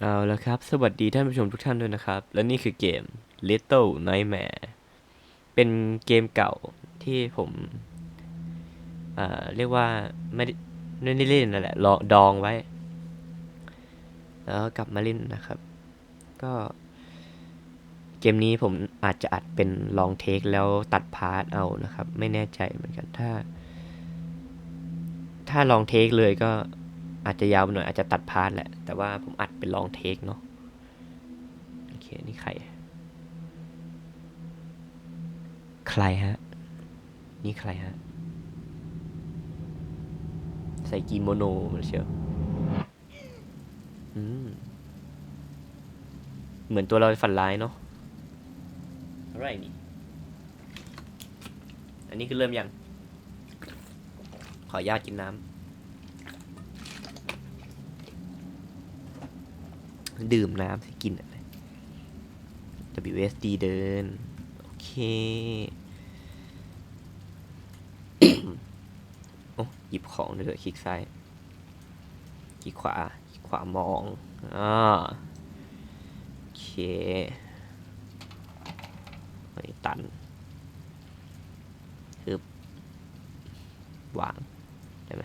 เอาละครับ สวัสดีท่านผู้ชมทุกท่านด้วยนะครับ และนี่คือเกม Little Nightmare เป็นเกมเก่าที่ผมเอ่อเรียกว่าไม่ได้ไม่ได้เล่นนั่นแหละรอดองไว้ แล้วกลับมาเล่นนะครับ ก็ เกมนี้ผมอาจจะอัดเป็นลองเทคแล้วตัดพาร์ทเอานะครับ ไม่แน่ใจเหมือนกันถ้า ถ้าลองเทคเลยก็ อาจจะยาวหน่อยอาจจะตัดพาร์ทแหละ แต่ว่าผมอัดเป็นลองเทคเนาะโอเค นี่ใคร ใครฮะ นี่ใครฮะ ใส่กิโมโนมาเชียวอืม เหมือนตัวเราฝันร้ายเนาะอะไรนี่ อันนี้คือเริ่มยัง ขออนุญาตกินน้ำ ดื่มน้ำสกินอะไร WSD เดิน โอเค โอ้หยิบของได้เลยคลิกซ้ายคลิกขวาคลิกขวามองอ่าโอเคไตันคือวาง ได้ไหม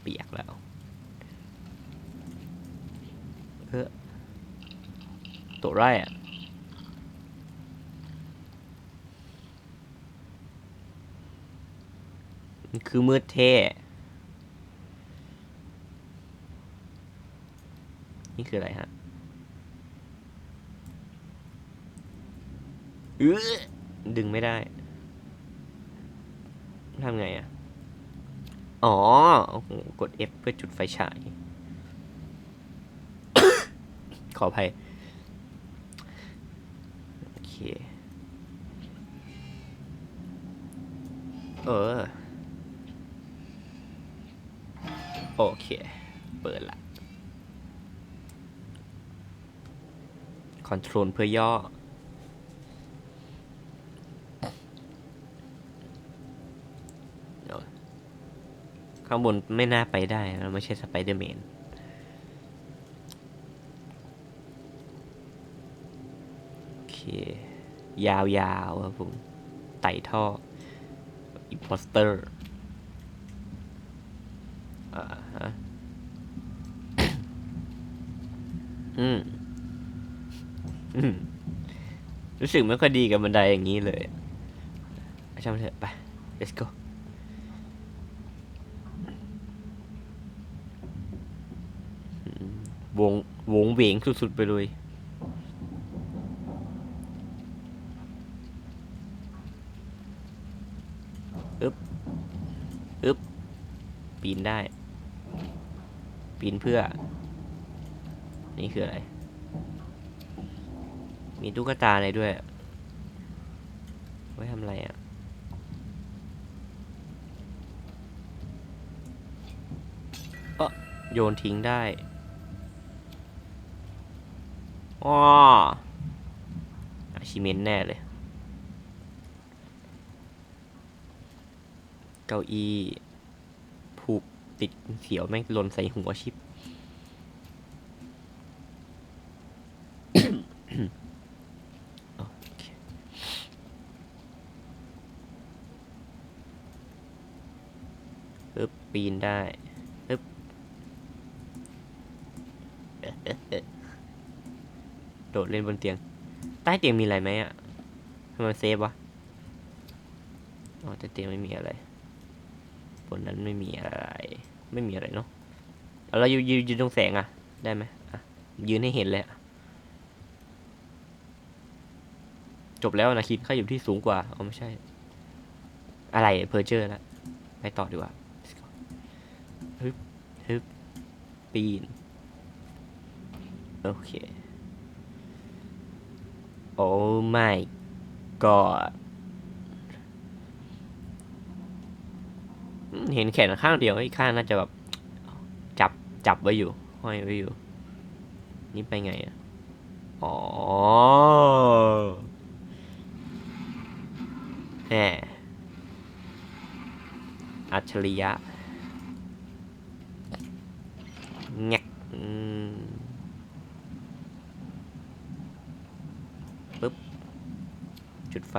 เปียกแล้ว เออ ตัวไรอะมันคือมืดเท่นี่คืออะไรฮะเออดึงไม่ได้ ทำไงอะ อ๋อ กด F เพื่อจุดไฟฉาย ขออภัย โอเค เออ โอเค เปิดละ คอนโทรลเพื่อย่อ ข้างบนไม่น่าไปได้เราไม่ใช่สไปเดอร์แมนโอเคยาวๆครับผมไต่ท่อ อิมพอสเตอร์อ่าฮะอืมอืมรู้สึกไม่ค่อยดีกับบันไดอย่างนี้เลยช่างมันเถอะไป let's go วงวงเวงสุดๆไปเลย อึ๊บ อึ๊บ ปีนได้ ปีนเพื่อ นี่คืออะไร มีตุ๊กตาอะไรด้วย ไว้ทำอะไรอะ เออโยนทิ้งได้อ้ออาชิเมนแน่เลย เก้าอี้ ติดเขียวแม่งหล่นใส่หัวชิปโอเคปึ๊บปีนได้ปึ๊บโดดเล่นบนเตียง ใต้เตียงมีอะไรไหมอะทำไมมันเซฟวะ อ๋อแต่เตียงไม่มีอะไร บนนั้นไม่มีอะไร ไม่มีอะไรเนาะเรายืนยืนยืนตรงแสงอะได้ไหมอะยืนให้เห็นเลยจบแล้วนะคิดข้าอยู่ที่สูงกว่าอ๋อไม่ใช่ อะไรเพอร์เจอร์แล้วไปต่อดีกว่าฮึบฮึบปีน โอเค โอ้ my god อื เห็นแขนข้างเดียวอีกข้างน่าจะแบบจับจับไว้อยู่ ห้อยไว้อยู่ นี่ไปไงอะอ๋อแหมอัจฉริยะแงกปึ๊บ จุดไฟ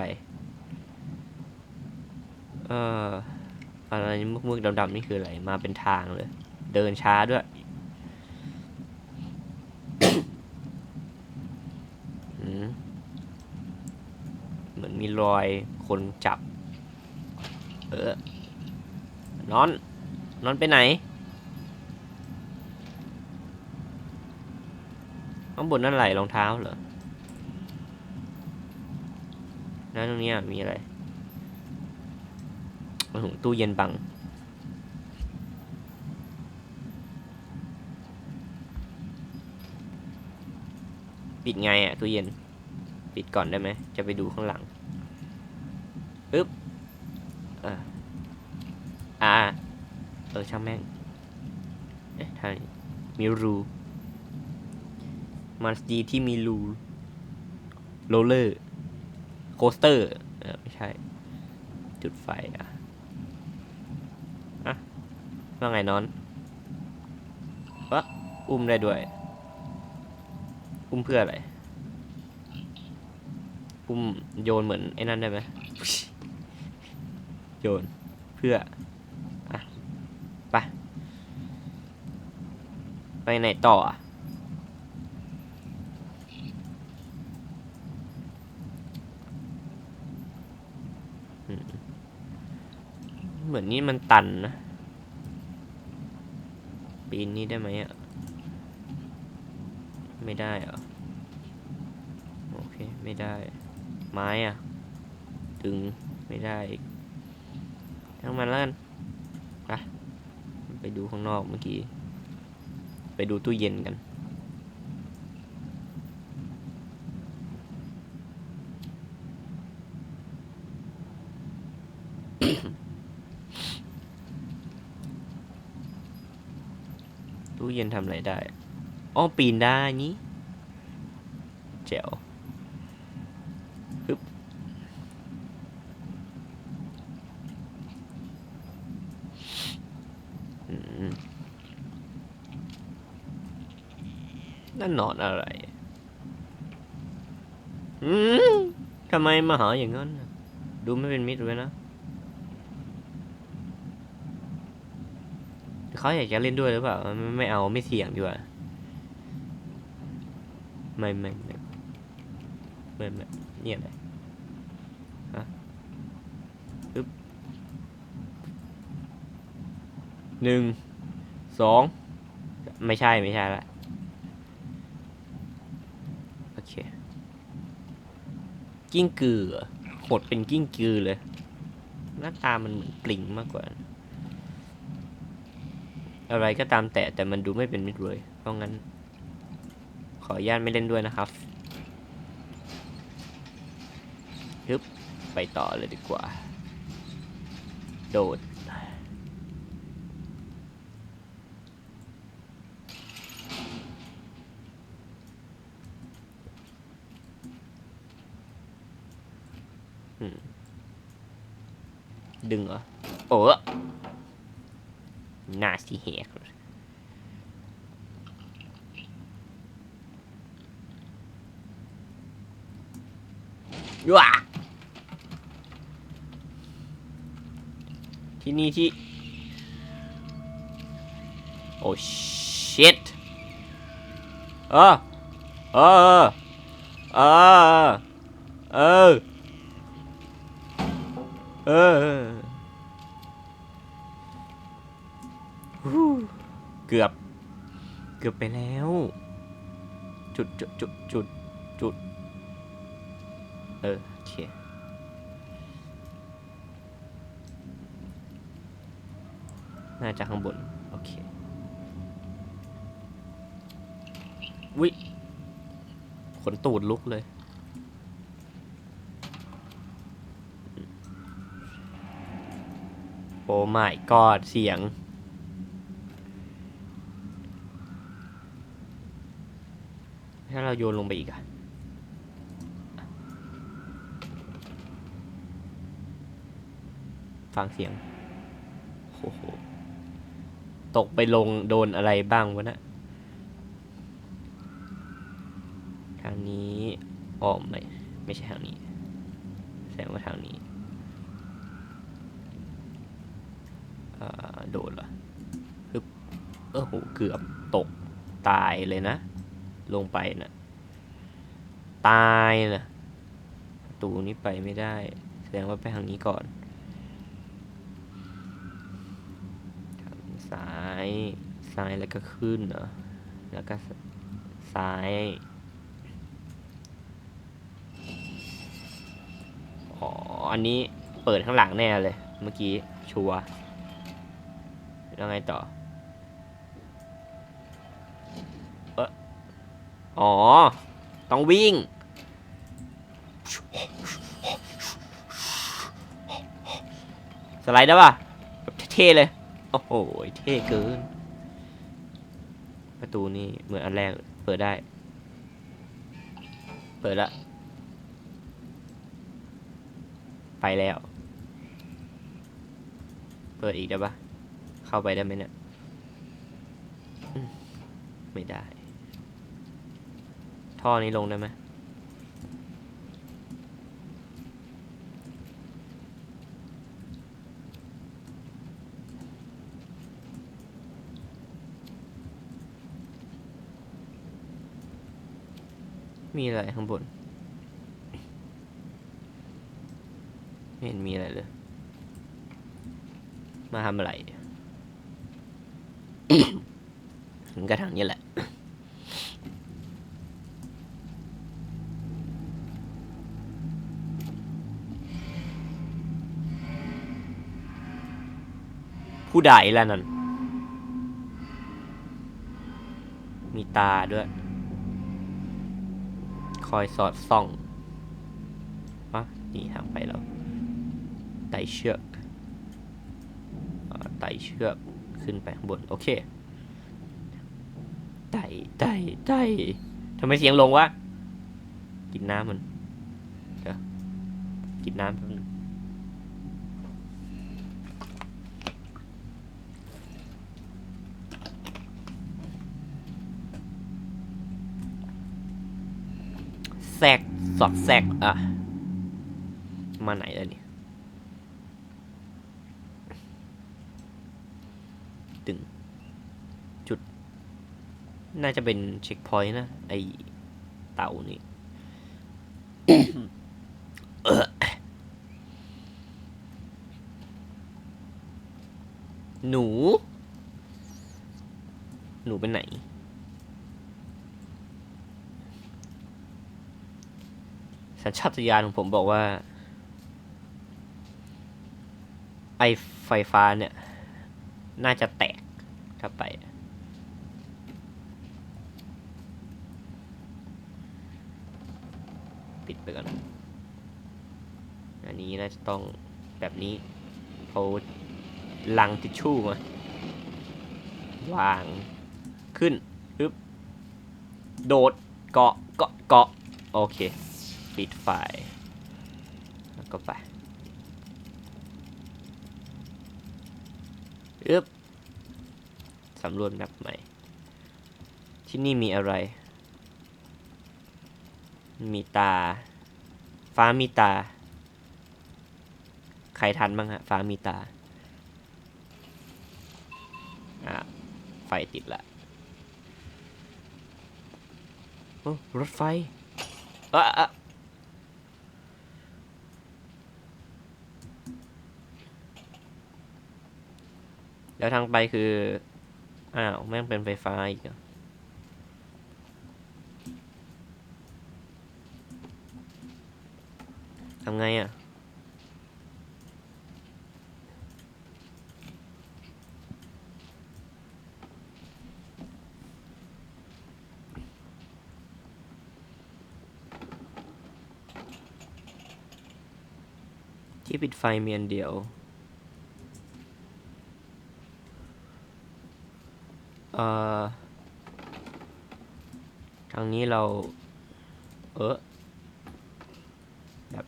เออ อะไรมึกๆดำๆนี่คืออะไร มาเป็นทางเลย เดินช้าด้วยเหมือนมีรอยคนจับ เออ นอน นอนไปไหน ข้างบนนั่นไหลรองเท้าเหรอแล้วตรงนี้มีอะไร โอ้โหตู้เย็นบัง ปิดไงอะตู้เย็น ปิดก่อนได้ไหม จะไปดูข้างหลังปึ๊บอ่าอ่า เออช่างแม่ง เอ๊ะทางมีรูมันดีที่มีรูโรลเลอร์โคสเตอร์เออไม่ใช่ จุดไฟอะ ว่าไงนอนวะอุ้มได้ด้วย อุ้มเพื่ออะไร อุ้มโยนเหมือนไอ้นั่นได้ไหมโยนเพื่ออะไป ไปไหนต่อเหมือนนี่มันตันนะ ปีนนี้ได้ไหมอะ ไม่ได้เหรอ โอเค ไม่ได้ ไม้อะ ถึงไม่ได้อีกทั้งมันแล้วกันไปดูข้างนอกเมื่อกี้ ไปดูตู้เย็นกัน ตู้ เย็นทำอะไรได้อ๋อปีนได้นี้แจ๋วฮึบนั่นนอนอะไรอืมทำไมมาหาอย่างนั้น ดูไม่เป็นมิตรเลยนะ เขาอยากจะเล่นด้วยหรือเปล่า ไม่เอาไม่เสี่ยงดีกว่า ไม่ไม่ไม่ไม่ไม่เนี่ยอะไรฮะปึ๊บหนึ่งสองไม่ใช่ไม่ใช่ละโอเค กิ้งกือหรอหดเป็นกิ้งกือเลย หน้าตามันเหมือนปลิงมากกว่า อะไรก็ตามแต่แต่มันดูไม่เป็นมิตรเลย เพราะงั้น ขออนุญาตไม่เล่นด้วยนะครับฮึบไปต่อเลยดีกว่า โดด ดึงเหรอ โอ้ หน้าสิแหกเลยว้าที่นี่ที่ โอ้ชิตเออเออเออเออเออ เกือบ เกือบไปแล้ว จุดจุดจุดจุดจุด เออโอเคน่าจะข้างบน โอเควิขนตูดลุกเลย โอ้ไม่กอดเสียง ถ้า เราโยนลงไปอีกอะฟังเสียงโอ้โหตกไปลงโดนอะไรบ้างวะนะทางนี้อ๋อไม่ไม่ใช่ทางนี้ แสดงว่าทางนี้โดดเหรอฮึบเออโหเกือบตกตายเลยนะ ลงไปนะ ตายนะประตูนี้ไปไม่ได้ แสดงว่าไปทางนี้ก่อนทางซ้าย ซ้ายแล้วก็ขึ้นเหรอแล้วก็สซ้าย อ๋อ อันนี้เปิดข้างหลังแน่เลย เมื่อกี้ ชัวแล้วไงต่อ เอออ๋อ ต้องวิ่ง สไลด์ได้ป่ะแบบเท่ๆเลย โอ้โห เท่เกิน ประตูนี่เหมือนอันแรก เปิดได้ เปิดละ ไปแล้ว เปิดอีกได้ปะเข้าไปได้ไหมเนี่ย ไม่ได้ ท่อนี้ลงได้ไหม มีอะไรข้างบน ไม่เห็นมีอะไรเลย มาทำอะไรมันก็ทางนี้แหละผู้ใดล่ะนั่น มีตาด้วย คอยสอดส่องอะนี่ทางไปแล้วไต่เชือกไต่เชือกขึ้นไปข้างบน โอเคไต่ไต่ไต่ทำไมเสียงลงวะ กินน้ำมันเดี๋ยวกินน้ำ แทรกสอดแทรกอะ มาไหนแล้วนี่ยตึงจุด น่าจะเป็นเช็คพอยต์นะ ไอเต่านี่เออหนู หนูเป็นไหน สัญชาตญาณของผมบอกว่า ไอไฟฟ้าเนี่ย น่าจะแตกถ้าไป ปิดไปก่อน อันนี้น่าจะต้องแบบนี้เอาลังทิชชู่มาวางขึ้นปึ๊บโดดเกาะเกาะเกาะโอเค ปิดไฟแล้วก็ไปอึบสำรวจแมปใหม่ ที่นี่มีอะไร มีตา ฟ้ามีตา ใครทันบ้างฮะ ฟ้ามีตา อะ ไฟติดละโอ้รถไฟเอะ แล้วทางไปคือ อ้าว แม่งเป็นไฟฟ้าอีกอทำไงอะ ที่ปิดไฟมีอันเดียว เอ่อ ทางนี้เรา เออแบบ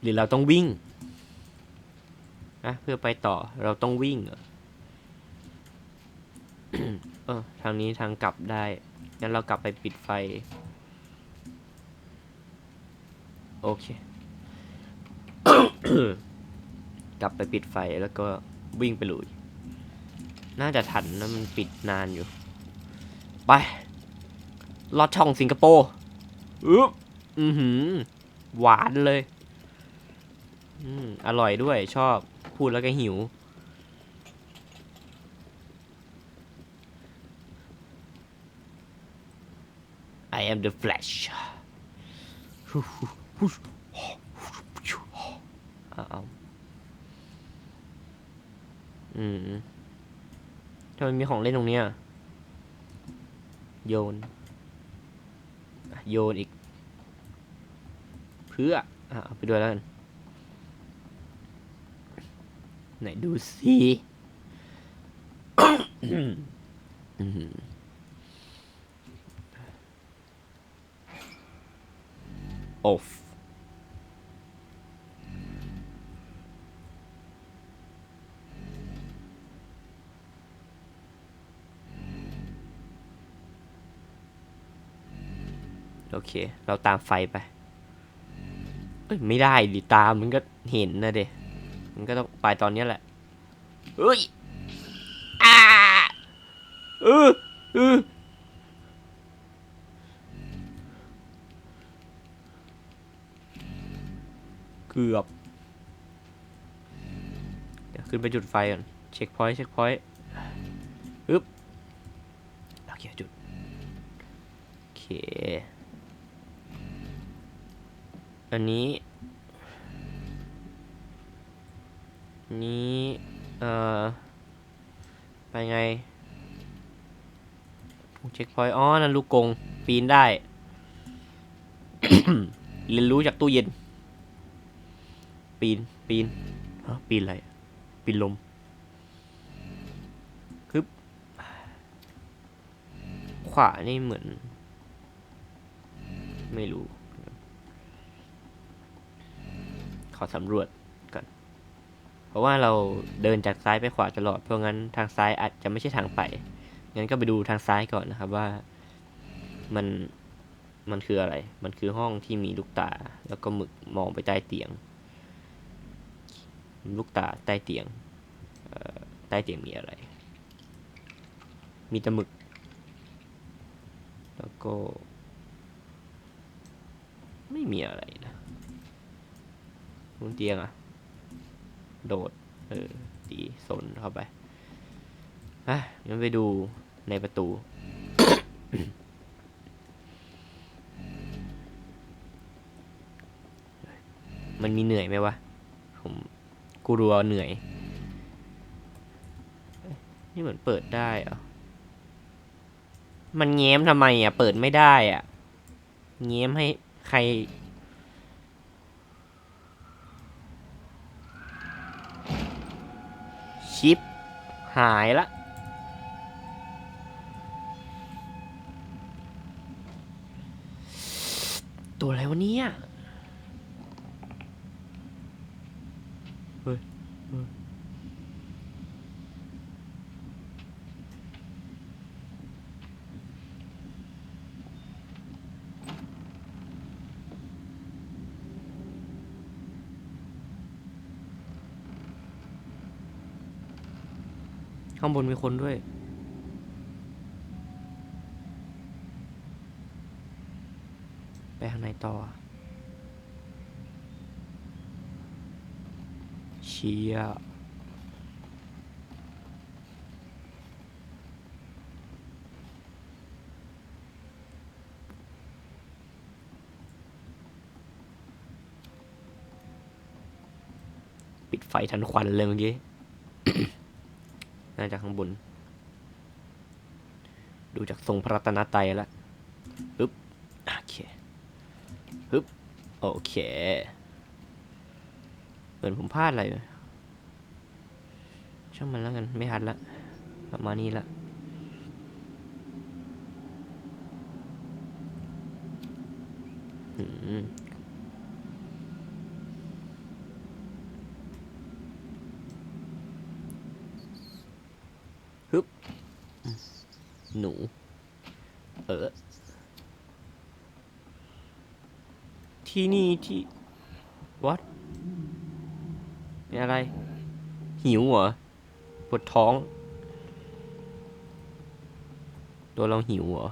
หรือเราต้องวิ่งนะเพื่อไปต่อเราต้องวิ่งเอเออทางนี้ทางกลับได้งั้นเรากลับไปปิดไฟ โอเค กลับไปปิดไฟแล้วก็วิ่งไปลุยน่าจะทันนะมันปิดนานอยู่ ไป ลอดช่องสิงคโปร์อึ๊บอือหือ หวานเลย อืมอร่อยด้วย ชอบ พูดแล้วก็หิว I am the Flash เอาเอาอืมทำไมมีของเล่นตรงเนี้ย โยน โยนอีก เพื่ออะเอาไปด้วยแล้วกันไหนดูสิโอ้ เค เราตามไฟไปเอ้ยไม่ได้ดิตามมันก็เห็นนะเดมันก็ต้องไปตอนนี้แหละเอ้ยอ่าเออเออเกือบ เดี๋ยวขึ้นไปจุดไฟก่อน เช็คพอยต์เช็คพอยต์อึ๊บโอเคจุดโอเค อันนี้ นี้ เอ่อ ไปไงเช็คพอยต์อ๋อ นั่นลูกกง ปีนได้ เรียนรู้จากตู้เย็น ปีน ปีนฮะปีนอะไร ปีนลมคึบขวานี่เหมือน ไม่รู้ ขอสำรวจก่อน เพราะว่าเราเดินจากซ้ายไปขวาตลอด เพราะงั้นทางซ้ายอาจจะไม่ใช่ทางไป งั้นก็ไปดูทางซ้ายก่อนนะครับว่ามันมันคืออะไร มันคือห้องที่มีลูกตา แล้วก็หมึกมองไปใต้เตียง ลูกตาใต้เตียงใต้เตียงมีอะไร มีตะหมึก แล้วก็ ไม่มีอะไรนะ บนเตียงอะโดด เออ ดีสนเข้าไป อะงั้นไปดูในประตู มันมีเหนื่อยไหมวะ ผมกูรัวเหนื่อย นี่เหมือนเปิดได้เหรอ มันแง้มทำไมอะ เปิดไม่ได้อะแง้มให้ใคร ชิป หายละ ตัวอะไรวะเนี่ยเฮ้ย ข้างบนมีคนด้วย ไปข้างในต่อ เชียปิดไฟทันควันเลยเมื่อกี้ น่าจะข้างบน ดูจากทรงพระรัตนตรัยแล้วฮึบโอเคฮึบโอเค เหมือนผมพลาดอะไรช่างมันแล้วกัน ไม่ทันละประมาณนี้ละอืม ฮึบ หนู เออ ที่นี่ที่ what มีอะไร หิวเหรอ ปวดท้อง ตัวเราหิวเหรอ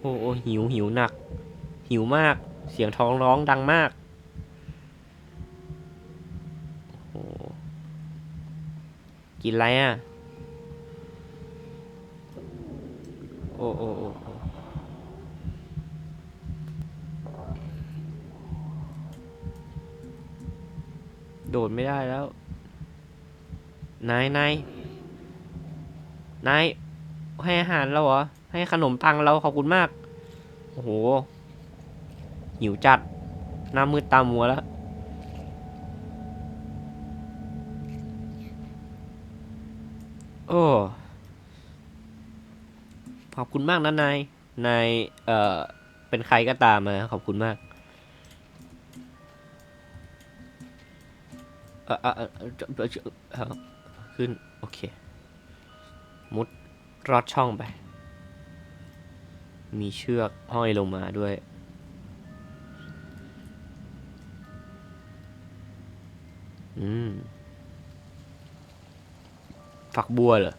โอ้โอหิวหิวหนัก หิวมาก เสียงท้องร้องดังมาก โอ้โห กินอะไรอะ โอ้โอ้โอ้โดดไม่ได้แล้ว นายนายนายให้อาหารเราเหรอ ให้ขนมปังเราขอบคุณมาก โอ้โห หิวจัด หน้ามืดตามัวแล้ว โอ้ขอบคุณมากนะนาย นาย เอ่อ เป็นใครก็ตามมาขอบคุณมาก เอ่อเออเออเออขึ้น โอเค มุดรอดช่องไป มีเชือกห้อยลงมาด้วย อืม ฝักบัวเหรอ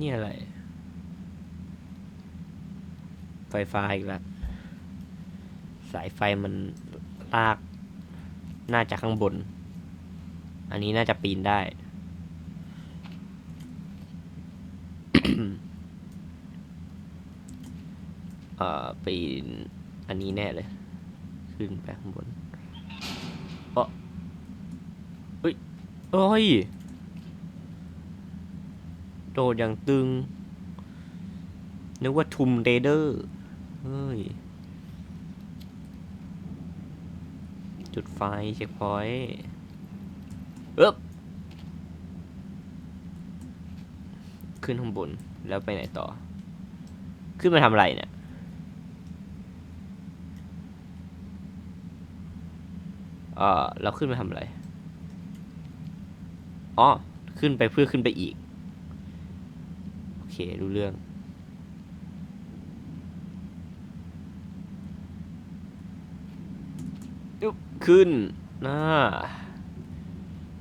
นี่อะไร ไฟฟ้าอีกแล้ว สายไฟมันลาก น่าจะข้างบน อันนี้น่าจะปีนได้ เอ่อปีนอันนี้แน่เลย ขึ้นไปข้างบนเออเฮ้ยเอ้ย โดดอย่างตึง นึกว่าทุมเรเดอร์เฮ้ย จุดไฟเช็คพอยต์เอ๊บขึ้นข้างบนแล้วไปไหนต่อ ขึ้นมาทำอะไรเนี่ย เออเราขึ้นมาทำอะไร อ๋อ ขึ้นไปเพื่อขึ้นไปอีก โอเค รู้เรื่อง ยุบขึ้นน่า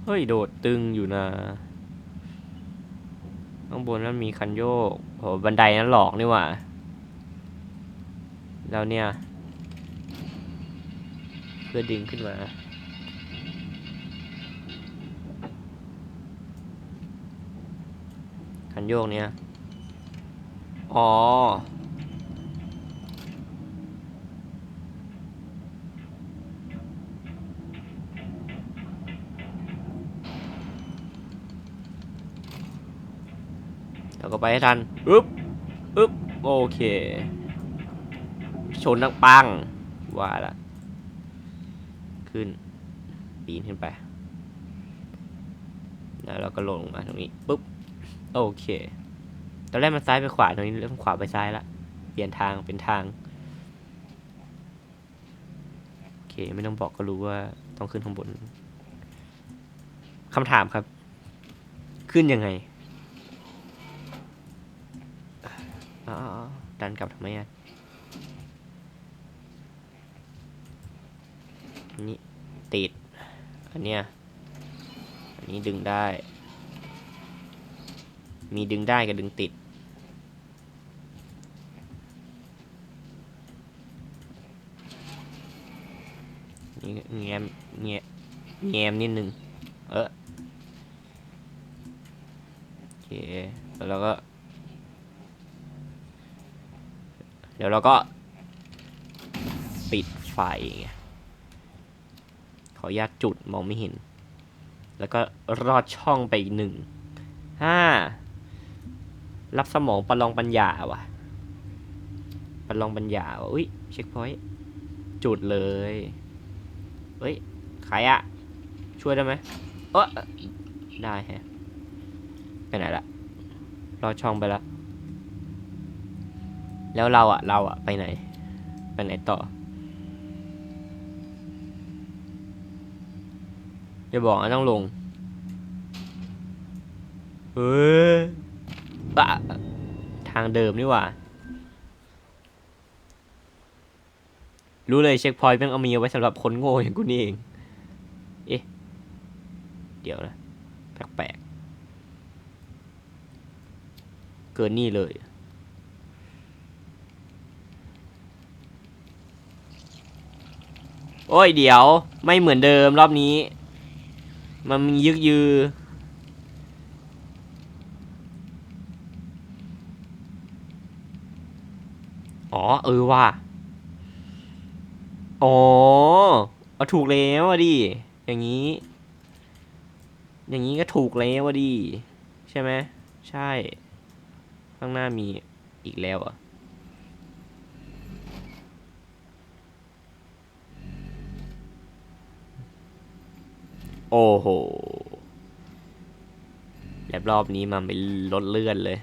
เฮ้ย โดดตึงอยู่นะ ข้างบนนั้นมีคันโยกโหบันไดนั้นหลอกนี่หว่า แล้วเนี่ย เพื่อดึงขึ้นมา คัน โยกเนี่ยอ๋อแล้วก็ไปให้ทันอึ๊บอึ๊บโอเค ชนดังปัง ว่าละ ขึ้น ปีนขึ้นไป แล้วเราก็ลงมาตรงนี้ปุ๊บ โอเค ตอนแรกมันซ้ายไปขวาตรงนี้เริ่มขวาไปซ้ายละ เปลี่ยนทางเป็นทาง โอเค ไม่ต้องบอกก็รู้ว่าต้องขึ้นข้างบน คำถามครับ ขึ้นยังไงอ๋อดันกลับทำไมอะอันนี้ติด อันเนี้ย อันนี้ดึงได้ มีดึงได้กับดึงติด นี่แง้มแงะแง้มนิดนึง เออโอเคแล้วก็ เดี๋ยวเราก็ ปิดไฟ ขออนุญาตจุดมองไม่เห็น แล้วก็รอดช่องไปอีกหนึ่งห้า รับสมองประลองปัญญาว่ะประลองปัญญาว่ะอุ้ยเช็คพอยต์จุดเลยเฮ้ยใครอะช่วยได้ไหมเออได้แฮะไปไหนละรอช่องไปละแล้วเราอะเราอะไปไหน ไปไหนต่อจะบอกนะต้องลง เฮ้ย ปะทางเดิมนี่หว่า รู้เลยเช็คพอยต์แม่งเอามีเอาไว้สำหรับคนโง่อย่างกูนี่เอง เอ๊ะ เดี๋ยวนะ แปลกๆ เกินนี่เลยโอ้ยเดี๋ยว ไม่เหมือนเดิมรอบนี้ มันมียึกยือ อ๋อ เออว่ะ อ๋อเอาถูกแล้วอะดิ อย่างนี้ อย่างนี้ก็ถูกแล้วอะดิ ใช่ไหม ใช่ ข้างหน้ามีอีกแล้วอะโอ้โห แล้วรอบนี้มันเป็นรถเลื่อนเลย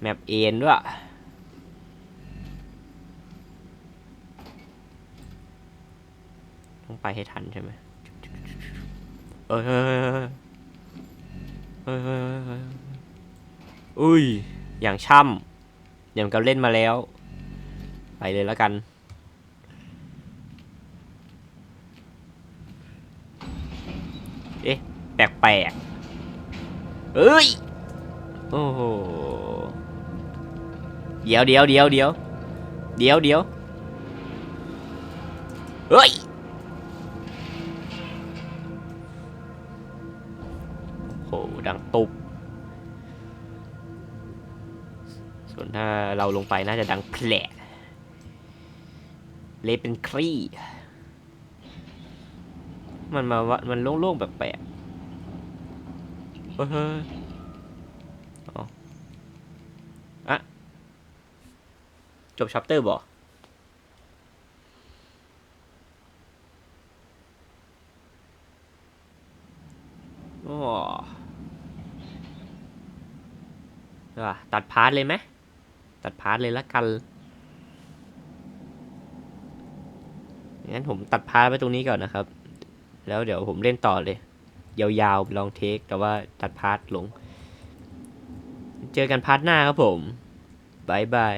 แมปเอ็นด้วยต้องไปให้ทันใช่ไหมเอ้ยเฮ้ยเฮ้ยเฮ้ยเฮ้ยเฮ้ยอุ้ย อย่างช่ำอย่างกับเล่นมาแล้ว ไปเลยแล้วกันเอ๊ะแปลกๆเอ้ย โอ้โห เดี๋ยวเดี๋ยวเดี๋ยวเดี๋ยวเดี๋ยวเดี๋ยวเฮ้ยโหดังตุบส่วนถ้าเราลงไปน่าจะดังแผลเละเป็นครี่ มันมาวะมันโล่งๆแปลกๆเฮ้ยเฮ้ยอ๋ออะ จบชัปเตอร์บ่โอ้ว่ะตัดพาร์ทเลยไหมตัดพาร์ทเลยละกันงั้นผมตัดพาร์ทไปตรงนี้ก่อนนะครับ แล้วเดี๋ยวผมเล่นต่อเลย ยาวๆ ลองเทค แต่ว่าตัดพาร์ทลง เจอกันพาร์ทหน้าครับผมบายบาย